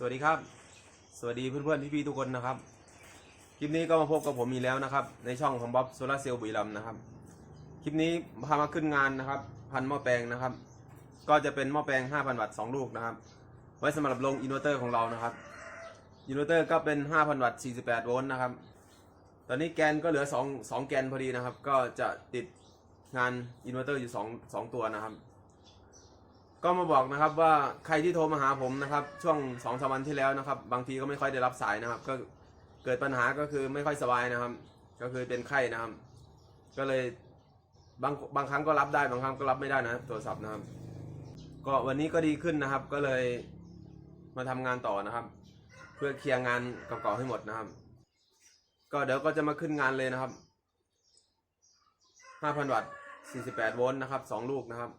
สวัสดีครับ สวัสดีเพื่อนๆพี่ๆทุกคนนะครับ คลิปนี้ก็มาพบกับผมอีกแล้วนะครับ ในช่องของบ๊อบโซลาเซลล์บุรีรัมนะครับ คลิปนี้พามาขึ้นงานนะครับ พันหม้อแปลงนะครับ ก็จะเป็นหม้อแปลง 5,000 วัตต์2ลูกนะครับ ไว้สำหรับลงอินเวอร์เตอร์ของเรานะครับ อินเวอร์เตอร์ก็เป็น 5,000 วัตต์ 48 โวลต์นะครับ ตอนนี้แกนก็เหลือ 2 2 แกนพอดีนะครับ ก็จะติดงานอินเวอร์เตอร์อยู่ 2 2 ตัวนะครับ ก็มาบอกนะครับว่าใครที่โทรมาหาผมนะครับ ช่วงสองสามวันที่แล้วนะครับ บางทีก็ไม่ค่อยได้รับสายนะครับ ก็เกิดปัญหาก็คือไม่ค่อยสบายนะครับ ก็คือเป็นไข้นะครับ ก็เลยบางบางครั้งก็รับได้บางครั้งก็รับไม่ได้นะโทรศัพท์นะครับ ก็วันนี้ก็ดีขึ้นนะครับ ก็เลยมาทำงานต่อนะครับ เพื่อเคลียร์งานเก่าๆให้หมดนะครับ ก็เดี๋ยวก็จะมาขึ้นงานเลยนะครับ 5,000 วัตต์ 48 โวลต์นะครับ 2 ลูกนะครับ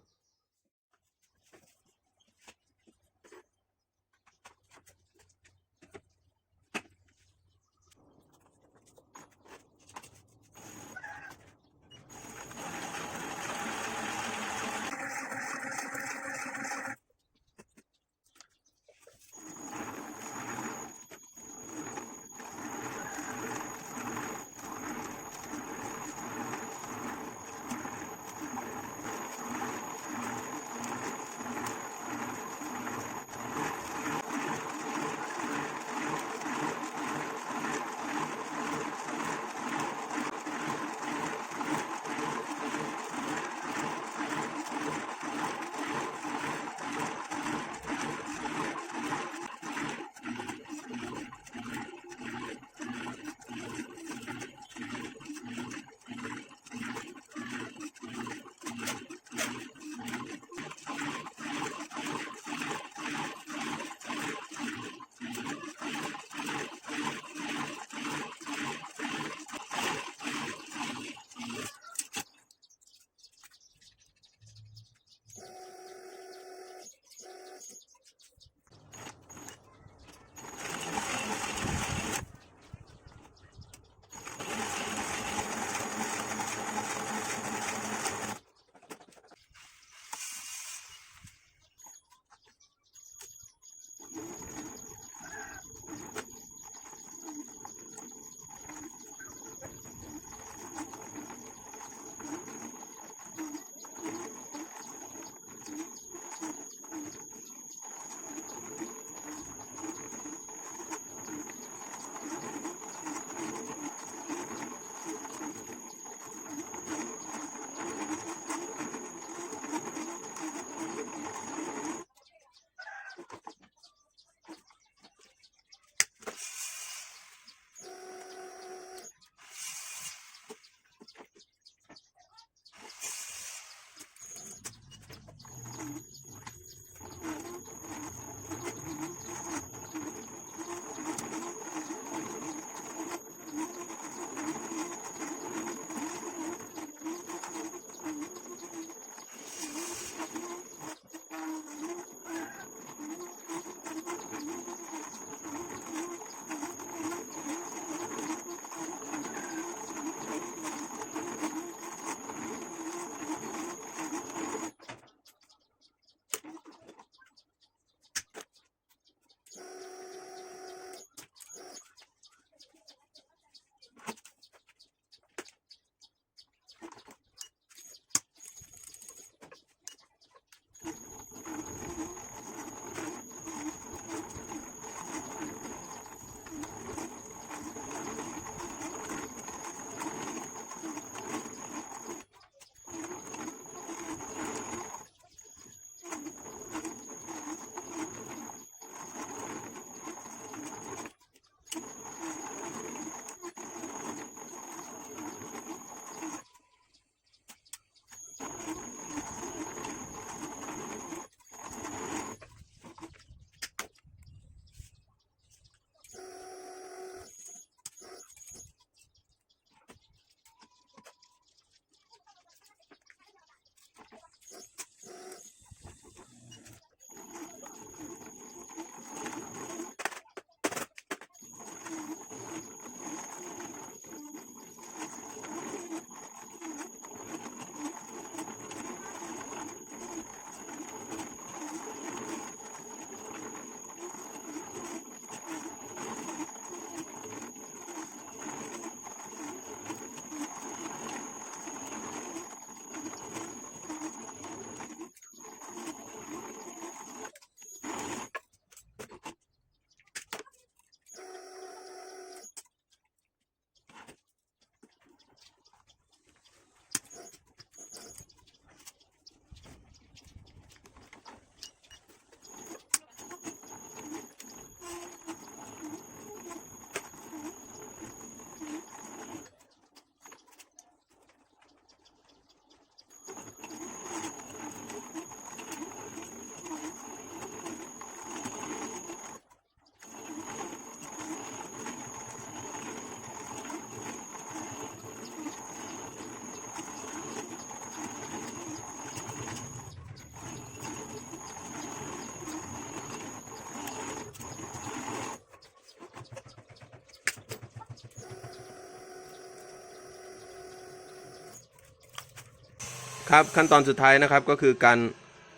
ครับขั้นตอนสุดท้ายนะครับก็คือการ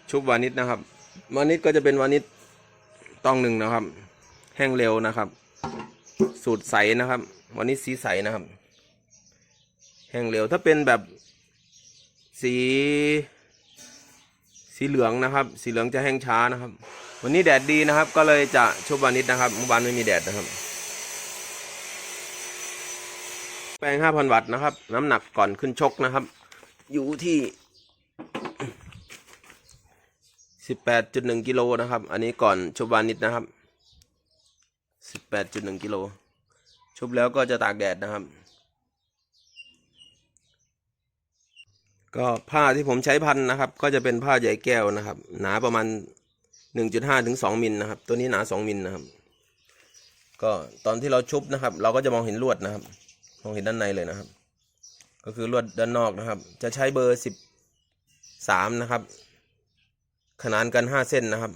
ชุบวานิชนะครับ วานิชก็จะเป็นวานิชตองหนึ่งนะครับ แห้งเร็วนะครับ สูตรใสนะครับ วานิชสีใสนะครับ แห้งเร็วถ้าเป็นแบบสีสีเหลืองนะครับ สีเหลืองจะแห้งช้านะครับ วันนี้แดดดีนะครับ ก็เลยจะชุบวานิชนะครับเมื่อวานไม่มีแดดนะครับ แปลง 5,000 วัตต์นะครับ น้ำหนักก่อนขึ้นชกนะครับ อยู่ที่ 18.1กิโลนะครับ อันนี้ก่อนชุบวานิชนะครับ18.1กิโล ชุบแล้วก็จะตากแดดนะครับ ก็ผ้าที่ผมใช้พันนะครับ ก็จะเป็นผ้าใยแก้วนะครับ หนาประมาณ1.5ถึง2มิลนะครับ ตัวนี้หนา2มิลนะครับ ก็ตอนที่เราชุบนะครับ เราก็จะมองเห็นลวดนะครับ มองเห็นด้านในเลยนะครับ ก็คือลวดด้านนอกนะครับ จะใช้เบอร์สิบสามนะครับ ขนานกันห้าเส้นนะครับ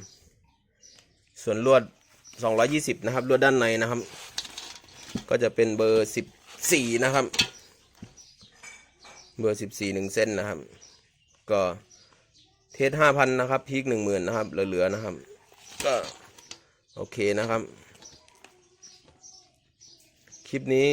ส่วนลวดสองร้อยี่สิบนะครับ ลวดด้านในนะครับ ก็จะเป็นเบอร์สิบสี่นะครับ เบอร์สิบสี่หนึ่งเส้นนะครับ ก็เทสห้าพันนะครับ พีกหนึ่งหมื่นนะครับ เหลือๆนะครับ ก็โอเคนะครับ คลิปนี้